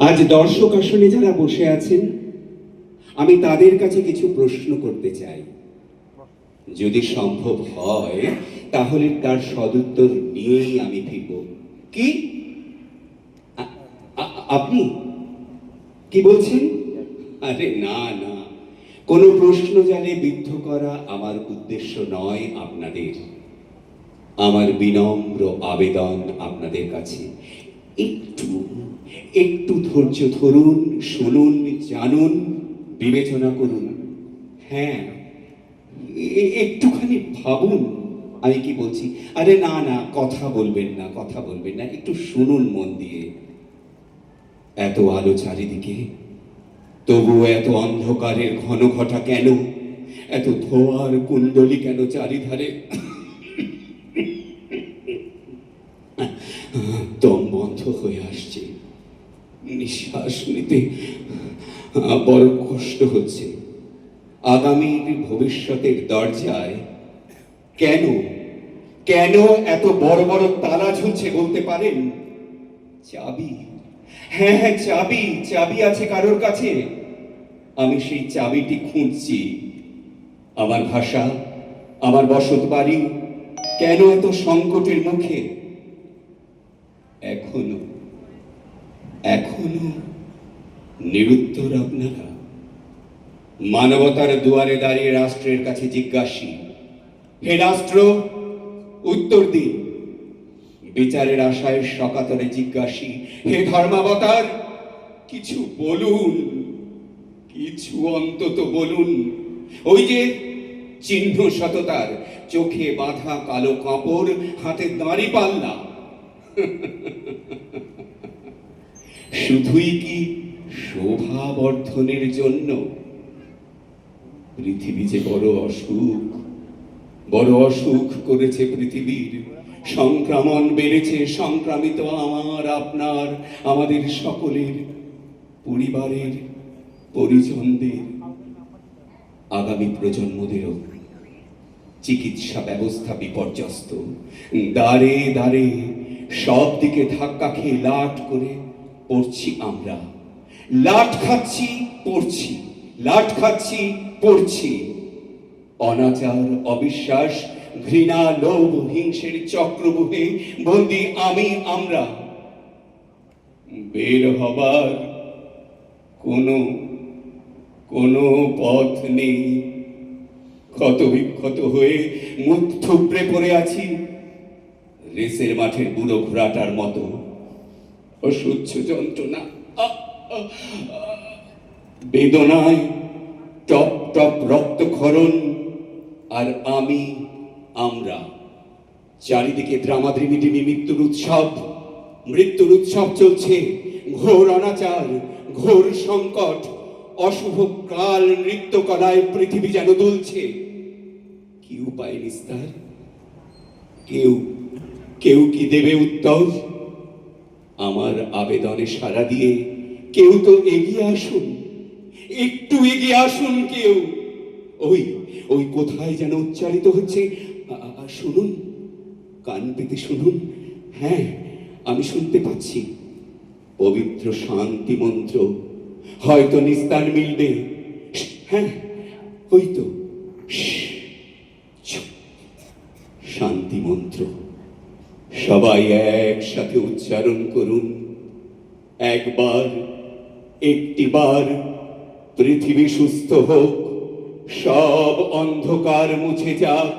আজ দর্শক আসনে যারা বসে আছেন, আমি তাদের কাছে কিছু প্রশ্ন করতে চাই। যদি সম্ভব হয়, তাহলে তার সদুত্তর নিয়েই আমি ফিরব। কি? আপনি? কি বলছেন? আরে না না। কোনো প্রশ্ন জানে বিদ্ধ করা আমার উদ্দেশ্য নয় আপনাদের। আমার বিনম্র আবেদন আপনাদের কাছে। একটু ধৈর্য ধরুন, শুনুন, জানুন, বিবেচনা করুন। হ্যাঁ একটুখানি ভাবুন, আমি কি বলছি? আরে না না, কথা বলবেন না, কথা বলবেন না, একটু শুনুন মন দিয়ে। এত আলো চারিদিকে তবুও এত অন্ধকারের ঘন ঘটা কেন? এত ধোয়ার কুণ্ডলি কেন চারিধারে? দম বন্ধ হয়ে আসছে। নিঃশ্বাস নিতে বড় কষ্ট হচ্ছে। আগামীর ভবিষ্যতের দরজায় কেন কেন এত বড় বড় তালা ঝুলছে বলতে পারেন? চাবি। হ্যাঁ হ্যাঁ চাবি চাবি আছে কারোর কাছে? আমি সেই চাবিটি খুঁজছি। আমার ভাষা, আমার বসত বাড়ি কেন এত সংকটের মুখে? এখনও এখনও নিরুত্তর আপনারা? মানবতার দুয়ারে দাঁড়িয়ে রাষ্ট্রের কাছে জিজ্ঞাসী। হে রাষ্ট্র, উত্তর দিন। বিচারের আশায় সকাতরে জিজ্ঞাসী, হে ধর্মাবতার, কিছু বলুন, কিছু অন্তত বলুন। ওই যে চিহ্ন সততার চোখে বাঁধা কালো কাপড়, হাতে দাঁড়ি পাল্লা। শুধুই কি শোভা বর্ধনের জন্য? পৃথিবী যে বড় অসুখ বড় অসুখ করেছে পৃথিবীর। সংক্রমণ বেড়েছে, সংক্রামিত আমার, আপনার, আমাদের সকলের, পরিবারের, পরিজনদের, আগামী প্রজন্মদেরও। চিকিৎসা ব্যবস্থা বিপর্যস্ত। দাঁড়ে দাঁড়ে সব দিকে ধাক্কা খেয়ে লাট করে পড়ছি আমরা। লাট খাচ্ছি, পড়ছি। লাট খাচ্ছি, পড়ছি। অনাচার, অবিশ্বাস, ঘৃণা, লোভ, হিংসের চক্রবুহে বন্দি আমি আমরা। বের হবার কোনো কোনো পথ নেই। ক্ষত বিক্ষত হয়ে মুখ থুবড়ে পড়ে আছি। রেসের মাঠের বুড়ো ঘোড়াটার মতো। অসহ্য যন্ত্রণা। বেদনায় টপ টপ রক্তক্ষরণ, আর আমি, আমরা। চারিদিকে দ্রামাদ্রিমিটিমি মৃত্যুর উৎসব মৃত্যুর উৎসব চলছে। ঘোর অনাচার, ঘোর সংকট, অশুভ কাল নৃত্য কলায় পৃথিবী যেন দুলছে। কি উপায় নিস্তার? কেউ কেউ কি দেবে উত্তর? আমার আবেদনে সাড়া দিয়ে কেউ তো এগিয়ে আসুন। একটু এগিয়ে আসুন কেউ। ওই ওই কোথায় যেন উচ্চারিত হচ্ছে? শুনুন। কান পেতে শুনুন। হ্যাঁ আমি শুনতে পাচ্ছি। পবিত্র শান্তি মন্ত্র। হয়তো নিস্তার মিলবে। হ্যাঁ ওই তো। শান্তি মন্ত্র। সবাই একসাথে উচ্চারণ করুন। একবার একটিবার পৃথিবী সুস্থ হোক, সব অন্ধকার মুছে যাক,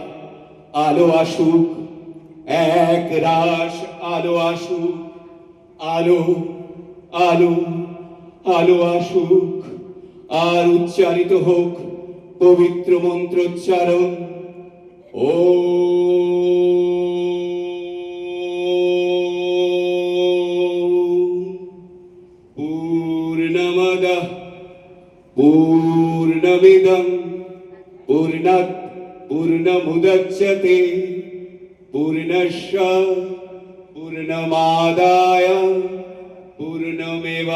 আলো আসুক, এক রাস আলো আসুক, আলো আলো আলো আসুক, আর উচ্চারিত হোক পবিত্র মন্ত্রোচ্চারণ। ও पूर्णमद पूर्णमिदं पूर्ण पूर्णमुदच्यते पूर्णश पूर्णमादाय पूर्णमेवावशिष्यते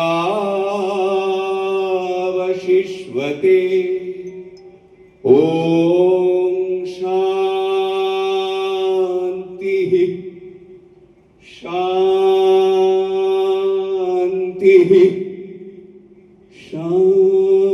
ॐ शान्तिः शान्तिः। 上。